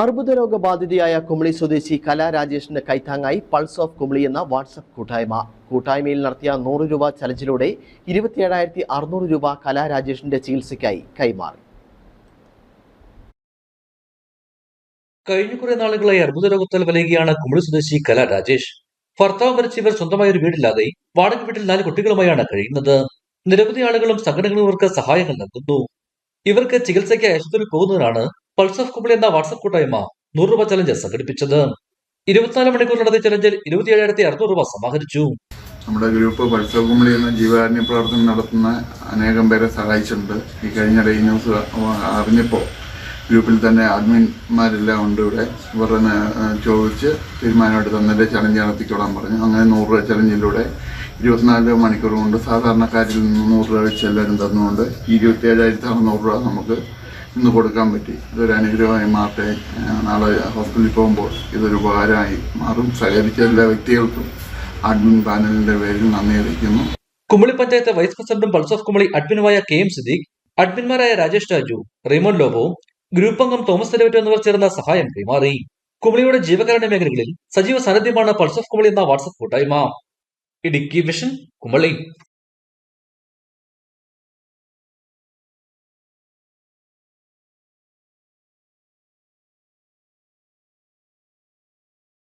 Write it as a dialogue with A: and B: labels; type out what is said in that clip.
A: അർബുദ രോഗബാധിതയായ കുമളി സ്വദേശി കലാ രാജേഷിന്റെ കൈത്താങ്ങായി പൾസ് ഓഫ് കുമളി എന്ന വാട്സപ്പ് കൂട്ടായ്മ. കൂട്ടായ്മയിൽ നടത്തിയ നൂറ് രൂപ ചലഞ്ചിലൂടെ ഇരുപത്തിയേഴായിരത്തി അറുന്നൂറ് രൂപ കലാ രാജേഷിന്റെ ചികിത്സയ്ക്കായി കൈമാറി.
B: കഴിഞ്ഞ കുറെ നാളുകളായി അർബുദ രോഗത്താൽ വലയുകയാണ് കുമളി സ്വദേശി കലാ രാജേഷ്. ഭർത്താവ് മരിച്ച ഇവർ സ്വന്തമായ ഒരു വീടില്ലാതെ വാടക വീട്ടിൽ നാല് കുട്ടികളുമായാണ് കഴിയുന്നത്. നിരവധി ആളുകളും സംഘടനകളും ഇവർക്ക് സഹായങ്ങൾ നൽകുന്നു. ഇവർക്ക് ചികിത്സയ്ക്ക് ആശുപത്രിയിൽ പോകുന്നതിനാണ് പൾസ് ഓഫ് കുമളി എന്ന വാട്സപ്പ് കൂട്ടായ്മ നൂറ് രൂപ ചലഞ്ച് സംഘടിപ്പിച്ചത്. ഇരുപത്തിനാല് മണിക്കൂർ നടത്തിയ ചലഞ്ചിൽ ഇരുപത്തിയേഴായിരത്തി അറുന്നൂറ് രൂപ സമാഹരിച്ചു.
C: നമ്മുടെ ഗ്രൂപ്പ് പൾസ് ഓഫ് പത്സവകുമ്പളി എന്ന ജീവകാരുണ്യ പ്രവർത്തനം നടത്തുന്ന അനേകം പേരെ സഹായിച്ചിട്ടുണ്ട്. ഈ കഴിഞ്ഞ ഡേ ന്യൂസ് അറിഞ്ഞപ്പോൾ ഗ്രൂപ്പിൽ തന്നെ അഡ്മിന്മാരെല്ലാം ഉണ്ട് ഇവിടെ. ഇവരുടെ ചോദിച്ച് തീരുമാനമായിട്ട് തന്നെ ചലഞ്ച് നടത്തിക്കോളാൻ പറഞ്ഞു. അങ്ങനെ നൂറ് രൂപ ചലഞ്ചിലൂടെ ഇരുപത്തിനാല് മണിക്കൂർ കൊണ്ട് സാധാരണക്കാരിൽ നിന്ന് നൂറ് രൂപ വെച്ച് എല്ലാവരും തന്നുകൊണ്ട് ഇരുപത്തി ഏഴായിരത്തി അറുന്നൂറ് രൂപ നമുക്ക് ഇന്ന് കൊടുക്കാൻ പറ്റി. ഇതൊരു അനുഗ്രഹമായി മാറട്ടെ. നാളെ ഹോസ്പിറ്റലിൽ പോകുമ്പോൾ ഇതൊരു ഉപകാരമായി മാറും. സഹകരിച്ച എല്ലാ വ്യക്തികൾക്കും അഡ്മിൻ പാനലിന്റെ പേരിൽ നന്ദി അറിയിക്കുന്നു.
B: കുമളി പഞ്ചായത്ത് വൈസ് പ്രസിഡന്റും പൾസ് ഓഫ് കുമളി അഡ്മിനുമായ കെ എം സിദ്ദീഖ് അഡ്മിന്മാരായ രാജേഷ് രാജു റീമോൻ ലോബോ ഗ്രൂപ്പ് അംഗം തോമസ് തെലവറ്റോ എന്നിവർ ചേർന്ന സഹായം കൈമാറി. കുമളിയുടെ ജീവകാരുണ്യ മേഖലകളിൽ സജീവ സാന്നിധ്യമാണ് പൾസ് ഓഫ് കുമളി എന്ന വാട്സപ്പ് കൂട്ടായ്മ. ഇടുക്കി വിഷൻ കുമളി.